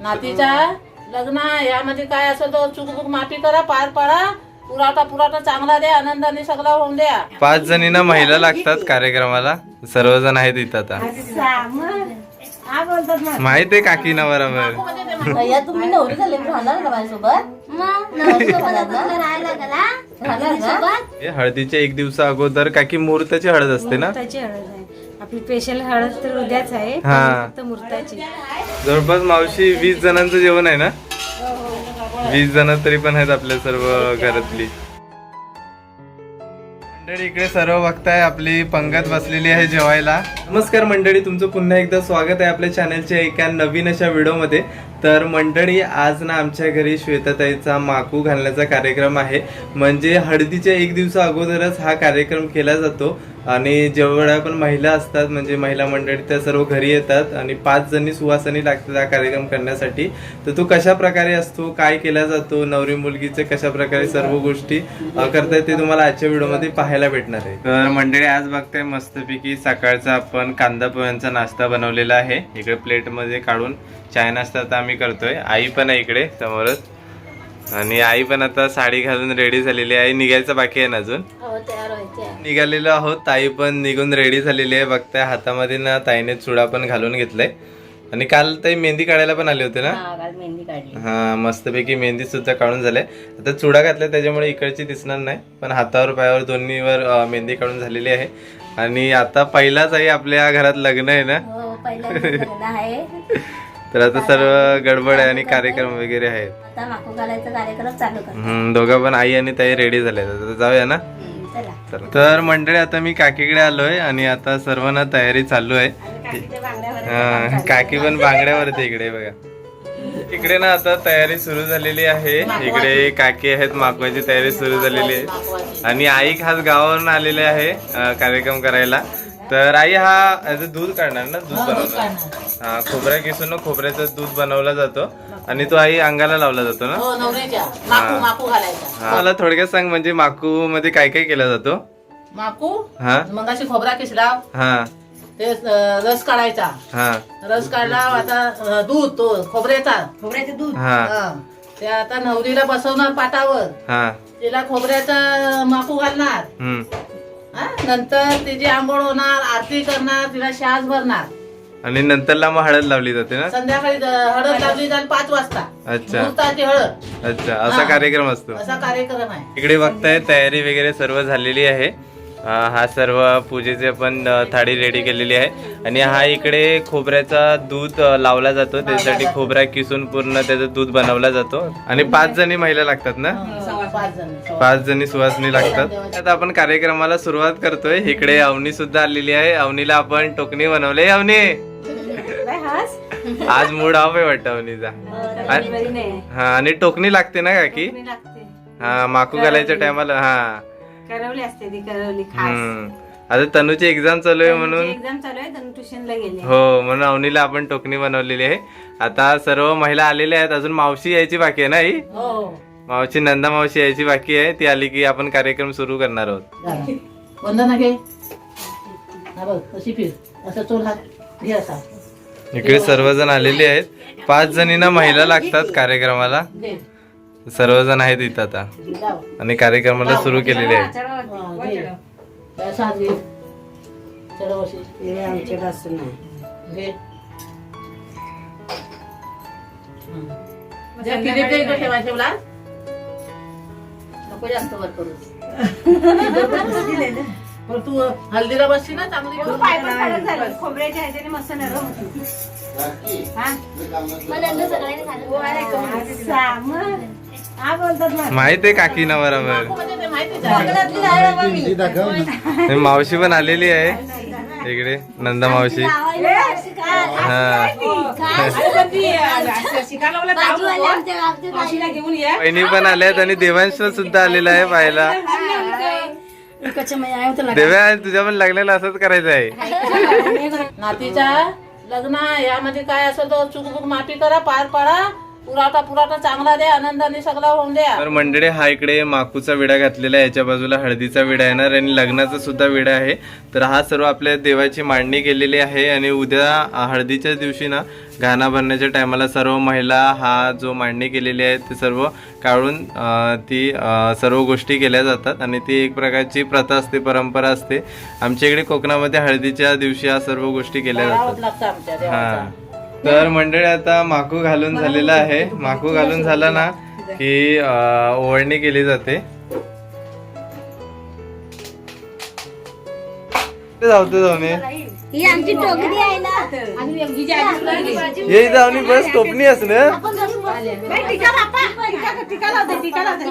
नातीचा लग्न. यामध्ये काय असेल तर चुकबुक माफी करा पार पाडा. पुरावठा पुरावठा चांगला द्या आनंदाने सगळा होऊन द्या. पाच जणींना महिला लागतात कार्यक्रमाला. सर्वजण आहेत इथं आता. माहीत आहे काकीना बरोबर. या तुम्ही नवरी झाले राहणार का माझ्यासोबत? राहणार का? हे हळदीच्या एक दिवसा अगोदर काकी मुहूर्ताची हळद असते ना? हळद आहे. आपली स्पेशल हळद तर उद्याच आहे हा. फक्त मुहूर्ताची. जवळपास मावशी वीस जणांचं जेवण आहे ना? वीस जण तरी पण आहेत आपल्या सर्व घरातली. मंडळी इकडे सर्व बघताय आपली पंगत बसलेली आहे जेवायला. नमस्कार मंडळी तुमचं पुन्हा एकदा स्वागत आहे आपल्या चॅनलच्या एका नवीन अशा व्हिडिओमध्ये. तर मंडळी आज ना आमच्या घरी श्वेताताईचा माकू घालण्याचा कार्यक्रम आहे. म्हणजे हळदीच्या एक दिवसा अगोदरच हा कार्यक्रम केला जातो. आणि जेवढ्या पण महिला असतात म्हणजे महिला मंडळी त्या सर्व घरी येतात आणि पाच जणी सुवासनी लागतात हा कार्यक्रम करण्यासाठी. तर तो कशा प्रकारे असतो काय केला जातो नवरी मुलगीचे कशा प्रकारे सर्व गोष्टी करतात करतायत ते तुम्हाला आजच्या व्हिडिओमध्ये पाहायला भेटणार आहे. तर मंडळी आज बघताय मस्तपैकी सकाळचा आपण कांदा पोह्यांचा नाश्ता बनवलेला आहे. इकडे प्लेटमध्ये काढून चाय नाश्ता तर आम्ही करतोय. आई पण आहे इकडे समोरच. आणि आई पण आता साडी घालून रेडी झालेली आहे. निघायचं बाकी आहे ना अजून? हो. निघालेलो आहोत. ताई पण निघून रेडी झालेली आहे. बघताय हातामध्ये ना ताईने चुडा पण घालून घेतलाय. आणि काल ताई मेहंदी काढायला पण आले होते ना? हा, हा मस्तपैकी मेहंदी सुद्धा काढून झाले. आता चुडा घातलाय त्याच्यामुळे इकडची दिसणार नाही. पण हातावर पायावर दोन्हीवर मेहंदी काढून झालेली आहे. आणि आता पहिलाच आहे आपल्या घरात लग्न आहे ना? तर आता सर्व गडबड आहे आणि कार्यक्रम वगैरे आहेत. दोघं पण आई आणि ताई रेडी झाले जाऊया ना? चला. तर- तर मंडळी आता मी काकीकडे आलोय आणि आता सर्वांना तयारी चालू आहे. काकी पण बांगड्यावरती इकडे बघा. इकडे ना आता तयारी सुरू झालेली आहे. इकडे काकी आहेत माकवाची तयारी सुरू झालेली आहे. आणि आई खास गावावरून आलेले आहे कार्यक्रम करायला. तर आई हा याचं दूध काढणार ना? दूध बनवणार. हा खोबऱ्या किसून ना खोबऱ्याचं दूध बनवला जातो. आणि तो आई अंगाला लावला जातो ना? हो नवरीच्या माकू माकू घालायचा. हा. मला थोडक्यात सांग म्हणजे माकू मध्ये काय काय केला जातो? माकू? हा. मग अशी खोबरा किसला. हा. ते अं, रस काढायचा. हा. रस काढला आता अं, दूध तो खोबऱ्याचा. खोबऱ्याचं दूध. हा. ते आता नवरीला बसवणार पाटावर. हा. तिला खोबऱ्याचा माकू घालणार. हम्म. हं? नंतर तिची आंघोळ होणार आरती करणार तिला शास भरणार. आणि नंतरला मग हळद लावली जाते ना? संध्याकाळी हळद लावली जाईल पाच वाजता. अच्छा. मुहूर्ताची हळद. अच्छा. असा हा. कार्यक्रम असतो. असा कार्यक्रम आहे. इकडे बघताय तयारी वगैरे सर्व झालेली आहे. अं, हा सर्व पूजेचे पण अं, थाळी रेडी केलेली आहे. आणि हा इकडे खोबऱ्याचा दूध अं, लावला जातो. त्याच्यासाठी खोबरा किसून पूर्ण त्याचं दूध बनवला जातो. आणि पाच जणी महिला लागतात ना? हं, पाच जण. सुवासनी लागतात. आता आपण कार्यक्रमाला सुरुवात करतोय. इकडे अवनी सुद्धा आलेली आहे. अवनीला आपण टोकणी बनवले. अवनी! काय हास? आज मूड ऑफ आहे वाटतं अवनीचा. नाही हा आणि टोकणी लागते ना काकी? हा माकू घालायच्या टायमाला हा. करवली असते ती करवली खास. हम्म. आता तनूची एक्झाम चालू आहे म्हणून? एक्झाम चालू आहे. तर ट्युशनला गेले हो म्हणून अवनीला आपण टोकणी बनवलेली आहे. आता सर्व महिला आलेल्या आहेत. अजून मावशी यायची बाकी आहे ना ही हो. मावशी नंदा मावशी यायची बाकी आहे. ती आली की आपण कार्यक्रम सुरू करणार आहोत. झालं. वंदना घे हा बघ कशी फिर असं चोल हात घे असा. इकडे सर्वजण आलेले आहेत. पाच जणींना महिला लागतात कार्यक्रमाला. घे सर्वजण आहेत इथं आता. आणि कार्यक्रमाला सुरू केलेले आहेत. हा, घे. असा हात घे चढवशी आमच्या नाही. घे हं. जे किरीट इकडे ठेवा ठेवला नको जास्त वर करू. पण तू हल्दीला बसली ना चांगली पाय पण कडक झालं. खोबऱ्याच्या ह्याच्याने मस्त नरम होती. हा? मग. हा. माहीत आहे काकी ना बरोबर. म्हणजे मावशी पण आलेली आहे. इकडे नंदा मावशी. बहिणी पण आल्यात आणि देवांश सुद्धा आलेला आहे पाहायला. देव्या तुझ्या पण लागलेला असंच करायचं आहे. नातीच्या लग्न यामध्ये काय असेल तर चुकबुक माफी करा पार पाडा. चांगला द्या आनंदाने सगळा होऊन द्या. तर मंडळी हा इकडे माकूचा विडा घातलेला आहे. याच्या बाजूला हळदीचा विडा येणार आणि लग्नाचा सुद्धा विडा आहे. तर हा सर्व आपल्या देवाची मांडणी केलेली आहे. आणि उद्या हळदीच्या दिवशी ना घाणा भरण्याच्या टायमाला सर्व महिला हा जो मांडणी केलेली आहे ते सर्व काढून ती सर्व गोष्टी केल्या जातात. आणि ती एक प्रकारची प्रथा असते परंपरा असते. आमच्या इकडे कोकणामध्ये हळदीच्या दिवशी या सर्व गोष्टी केल्या जातात. हा. तर मंडळी आता माकू घालून झालेला आहे माकू घालून झाला ना की अ, ओवळणी केली जाते जाऊते जाऊन ये. ही आमची टोकरी आहे ना ये जाऊन बस टोपणी अस ना आपण बसू. टीका बाप्पा. टीका लावते, टीका लावते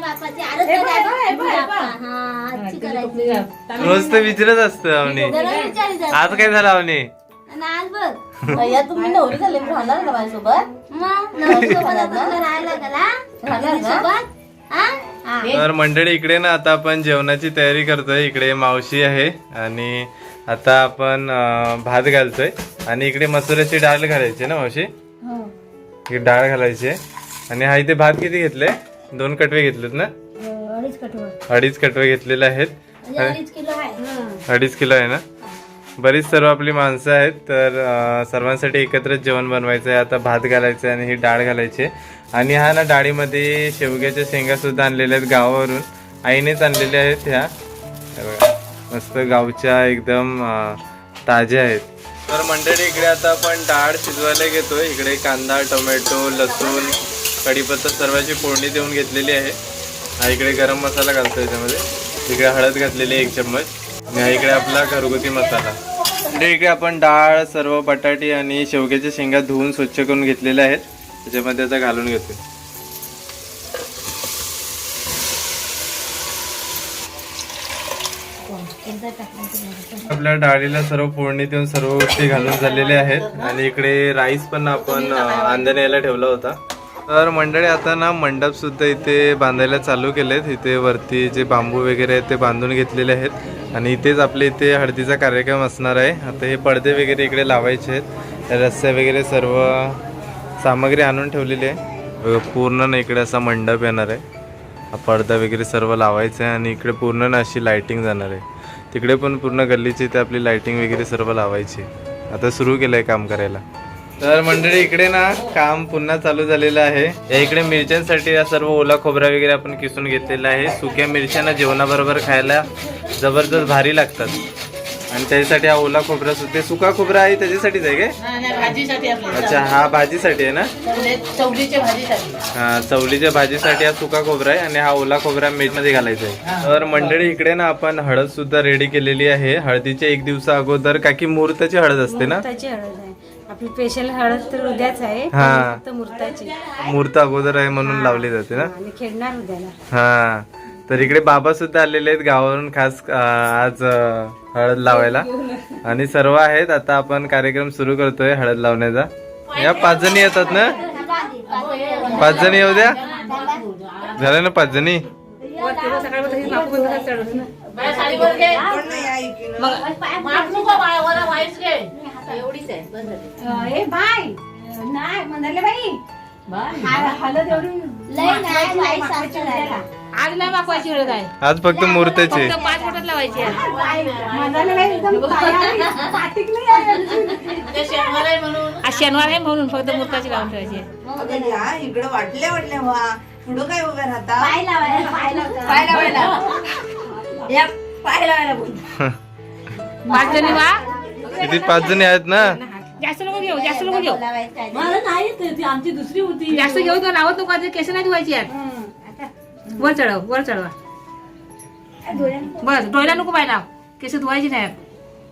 बाप्पाची. आरती करायची. बाप्पा. हा, आजची करायची. रोज तर विचारत असतं अवनी. आज काय झालं अवनी आज बघ भैया तुम्ही नवरी झाले राहणार का माझ्यासोबत? मग नवरीसोबत आपण राहायला गेला नवरीसोबत हा? हा. तर मंडळी इकडे ना आता आपण जेवणाची तयारी करतोय. इकडे मावशी आहे आणि आता आपण अं, भात घालतोय. आणि इकडे मसुराची डाळ घालायची ना मावशी? हो. इकडे डाळ घालायची आहे. आणि हा इथे भात किती घेतले? दोन कटवे घेतलेत ना? हो, अडीच कटवर अडीच कटवे घेतलेले आहेत. म्हणजे अडीच किलो आहे. अडीच किलो आहे ना? बरीच सर्व आपली माणसं आहेत तर सर्वांसाठी एकत्रच जेवण बनवायचं आहे आता भात घालायचं आहे आणि ही डाळ घालायची. आणि हा ना डाळीमध्ये शेवग्याच्या शेंगासुद्धा आणलेल्या आहेत गावावरून. आईनेच आणलेल्या आहेत ह्या. मस्त गावच्या एकदम ताज्या आहेत. तर मंडळी इकडे आता आपण डाळ शिजवायला घेतोय. इकडे कांदा टोमॅटो लसूण कढीपत्ता सर्वांची फोडणी देऊन घेतलेली आहे. हा इकडे गरम मसाला घालतो याच्यामध्ये इकडे हळद घातलेली आहे एक चम्मच. आणि हा इकडे आपला घरगुती मसाला. म्हणजे इकडे आपण डाळ सर्व बटाटे आणि शेवग्याच्या शेंगा धुवून स्वच्छ करून घेतलेल्या आहेत. त्याच्यामध्ये आता घालून घेतो आपल्या डाळीला सर्व फोडणी देऊन सर्व गोष्टी घालून झालेल्या आहेत. आणि इकडे राईस पण आपण आंधण यायला ठेवला होता. तर मंडळी आता ना मंडप सुद्धा इथे बांधायला चालू केलेत. इथे वरती जे बांबू वगैरे आहेत ते बांधून घेतलेले आहेत. आणि इथेच आपल्या इथे हळदीचा कार्यक्रम असणार आहे. आता हे पडदे वगैरे इकडे लावायचे आहेत. रस्से वगैरे सर्व सामग्री आणून ठेवलेली आहे. पूर्ण ना इकडे असा मंडप येणार आहे. हा पडदा वगैरे सर्व लावायचा आहे आणि इकडे पूर्ण ना अशी लायटिंग जाणार आहे. तिकडे पण पूर्ण गल्लीची इथे आपली लायटिंग वगैरे सर्व लावायची आता सुरू केलं आहे काम करायला. तर मंडळी इकडे ना काम पुन्हा चालू झालेलं आहे. या इकडे मिरच्यांसाठी या सर्व ओला खोबरा वगैरे आपण किसून घेतलेला आहे. सुक्या मिरच्यांना जेवणाबरोबर खायला जबरदस्त भारी लागतात. आणि त्याच्यासाठी हा ओला खोबरा सु- ते सुका खोबरा आहे त्याच्यासाठीच आहे काय? अच्छा हा भाजीसाठी आहे ना? भाजीसाठी. हा, चवलीच्या भाजीसाठी हा सुका खोबरा आहे आणि हा ओला खोबरा मीठमध्ये घालायचा आहे. तर मंडळी इकडे ना आपण हळद सुद्धा रेडी केलेली आहे. हळदीच्या एक दिवसा अगोदर का की मुहूर्ताची हळद असते ना? आपली स्पेशल हळद तर उद्याच आहे हा. फक्त मुहूर्ताची. मुहूर्त अगोदर आहे म्हणून लावली जाते ना? आणि खेळणार उद्याला. हा. तर इकडे बाबा सुद्धा आलेले आहेत गावावरून खास अं, आज अं, हळद लावायला. आणि सर्व आहेत. आता आपण कार्यक्रम सुरू करतोय हळद लावण्याचा. या पाच जणी येतात ना? पाच जणी येऊ द्या. झालं ना पाच जणी? बाय, एवढीच आहे बस झाली. ए बाय. नाही म्हणाले बाई. एवढी लय नाही. आज हळद आहे. आज फक्त मुहूर्ताचे पाच बोटात लावायची म्हणाले बाई एकदम पाटिक नाही आहे. ते शनिवार आहे म्हणून. आज शनिवार आहे म्हणून फक्त मुहूर्ताची लावून ठेवायची आहे. अगं या, इकडं वाटल्या वाटल्या व्हा पुढं काय उभ्या राहता? पाय लावायला पाय लावतात. पाय लावायला. या पाय लावायला बोल. पाच जणी वा. किती पाच जणी आहेत ना? जास्त लोक घेऊ जास्त लोक घेऊ. लावायचं काय? जास्त घेऊ तर लावत नको आता केस नाही धुवायची आहेत वर चढव वर चढवा. बस डोळ्या नको पाय लाव. केस धुवायची नाही.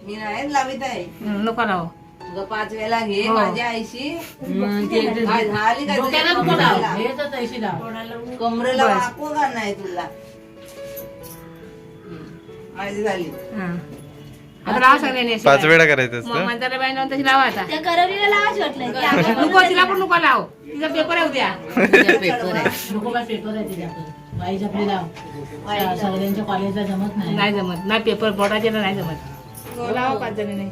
मी नाही लावित आहे. नको लाव. तुझं पाच वेळा घे हो. माझ्या आईशी. हे. कमरेला बस. वाकू का नाही तुला? माझी झाली. आता लावा सगळ्यांनी अशी. पाच वेळा करायचं मग असतं म्हाताऱ्या बाई लावून तशी लावा आता. त्या करवलीला लावायची वाटलं. की आपण- नको तिला पण नको लाव. तिचा पेपर आहे उद्या. तिच्या पेपर आहे. नको बाय पेपर आहे तिच्याकडे बाईच आपली लाव स- सगळ्यांच्या कॉलेजला जमत नाही. नाही जमत. नाही पेपर बोर्डाचे नाही जमत. लावा पाच जणी नाही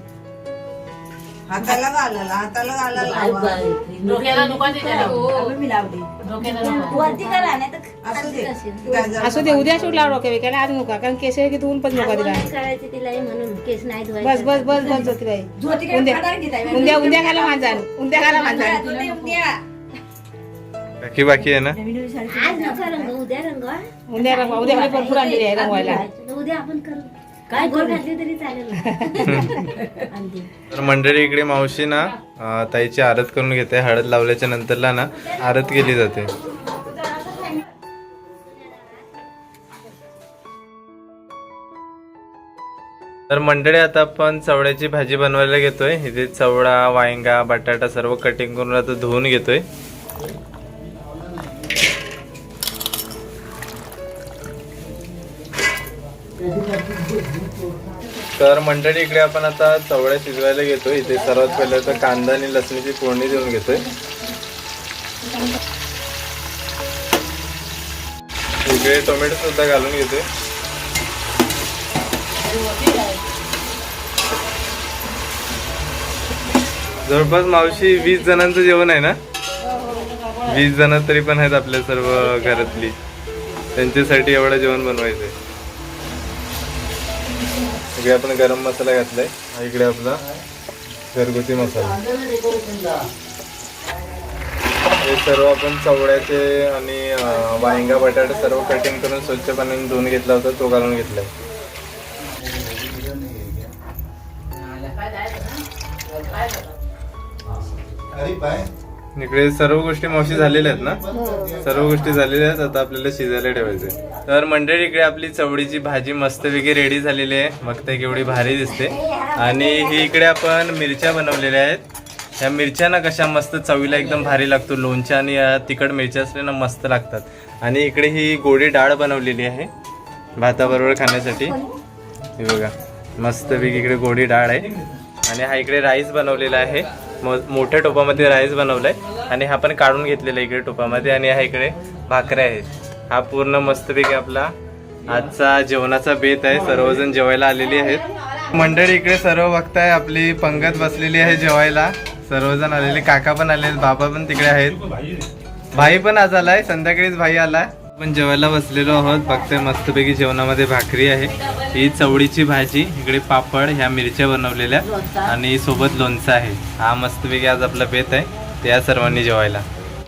हाताला घालायला हाताला घालायला. डोक्याला दुखाते त्याला. अगं मी लावली. डोक्याला दुखाते. वरती करा नाही तर असू दे? असू उद्या शूट लाव डोक्या वेकायला आज नका कारण केस की धुवून पण नका तिला. आंघोळ करायची तिला हे म्हणून केस नाही बस धुवायचे बस बस बस ज्योतिबाई ज्योतिका उद्या खाणार की ताई? उद्या उद्या घाला मांजान उद्या घाला मांजान उद्या, उद्या. बाकी बाकी आहे ना? आज नका रंग उद्या रंगवा उद्या रंगवा. उद्या भरपूर आणलेली आहे रंगवायला. उद्या आपण करू. काय गोड घातली तरी चालेल. तर मंडळी इकडे मावशी ना अं, ताईची आरत करून घेते. हळद लावल्याच्या नंतरला ना आरत केली जाते. तर मंडळी आता आपण चवड्याची भाजी बनवायला घेतोय. इथे चवडा वांगा बटाटा सर्व कटिंग करून आता धुवून घेतोय. तर मंडळी इकडे आपण आता चवड्या शिजवायला घेतो इथे सर्वात पहिले तर कांदा आणि लसणीची फोडणी देऊन घेतोय. इकडे टोमॅटो सुद्धा घालून घेतोय. जवळपास मावशी वीस जणांचं जेवण आहे ना? वीस जण तरी पण आहेत आपल्या सर्व घरातली. त्यांच्यासाठी एवढं जेवण बनवायचंय. इकडे आपण गरम मसाला घातलाय. हा इकडे आपला घरगुती मसाला. हे सर्व आपण चवड्याचे आणि वांगा बटाटे सर्व कटिंग करून स्वच्छ पाण्याने धुवून घेतला होता तो घालून घेतलाय. इकडे सर्व गोष्टी मावशी झालेल्या आहेत ना? सर्व गोष्टी झालेल्या आहेत आता आपल्याला शिजायला ठेवायचे तर मंडळी इकडे आपली चवडीची भाजी मस्तपैकी रेडी झालेली आहे. मग ते केवढी भारी दिसते. आणि ही इकडे आपण मिरच्या बनवलेल्या आहेत. ह्या मिरच्या ना कशा मस्त चवीला एकदम भारी लागतो. लोणच्या आणि या तिखट मिरच्या असल्या ना मस्त लागतात. आणि इकडे ही गोडी डाळ बनवलेली आहे भाताबरोबर खाण्यासाठी. हे बघा मस्तपैकी इकडे गोडी डाळ आहे. आणि हा इकडे राईस बनवलेला आहे. मोठ्या टोपामध्ये राईस बनवलाय. आणि हा पण काढून घेतलेला आहे इकडे टोपामध्ये आणि हा इकडे भाकऱ्या आहेत. हा पूर्ण मस्तपैकी आपला आजचा जेवणाचा बेत आहे. सर्वजण जेवायला आलेली आहेत. मंडळी इकडे सर्व बघताय. आपली पंगत बसलेली आहे जेवायला. सर्वजण आलेले. काका पण आले बाबा पण तिकडे आहेत. भाई पण आज आलाय. संध्याकाळीच भाई आलाय. आपण जेवायला बसलेलो आहोत. बघतोय मस्तपैकी जेवणामध्ये भाकरी आहे. ही चवळीची भाजी इकडे पापड ह्या मिरच्या बनवलेल्या आणि सोबत लोणचं आहे. हा मस्तपैकी आज आपला बेत आहे. त्या सर्वांनी जेवायला.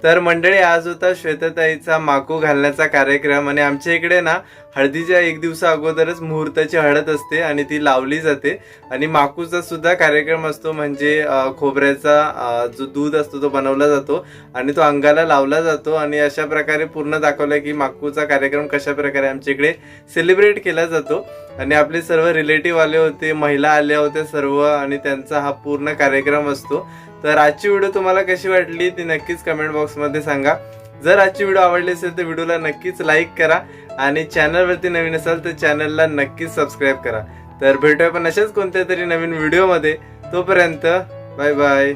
तर मंडळी आज होता श्वेतताईचा माकू घालण्याचा कार्यक्रम आणि आमच्या इकडे ना हळदीच्या एक दिवसा अगोदरच मुहूर्ताची हळद असते आणि ती लावली जाते. आणि माकूचा सुद्धा कार्यक्रम असतो म्हणजे खोबऱ्याचा जो दूध असतो तो बनवला जातो आणि तो अंगाला लावला जातो आणि अशा प्रकारे पूर्ण दाखवलं की माकूचा कार्यक्रम कशा प्रकारे आमच्या इकडे सेलिब्रेट केला जातो. आणि आपले सर्व रिलेटिव्ह आले होते महिला आल्या होत्या सर्व आणि त्यांचा हा पूर्ण कार्यक्रम असतो. तर आजची व्हिडिओ तुम्हाला कशी वाटली ती नक्कीच कमेंट बॉक्समध्ये सांगा. जर आजची व्हिडिओ आवडली असेल तर व्हिडिओला नक्कीच लाईक करा आणि चॅनलवरती नवीन असाल तर चॅनलला नक्कीच सबस्क्राईब करा. तर भेटूया पण अशाच कोणत्या तरी नवीन व्हिडिओमध्ये तोपर्यंत बाय बाय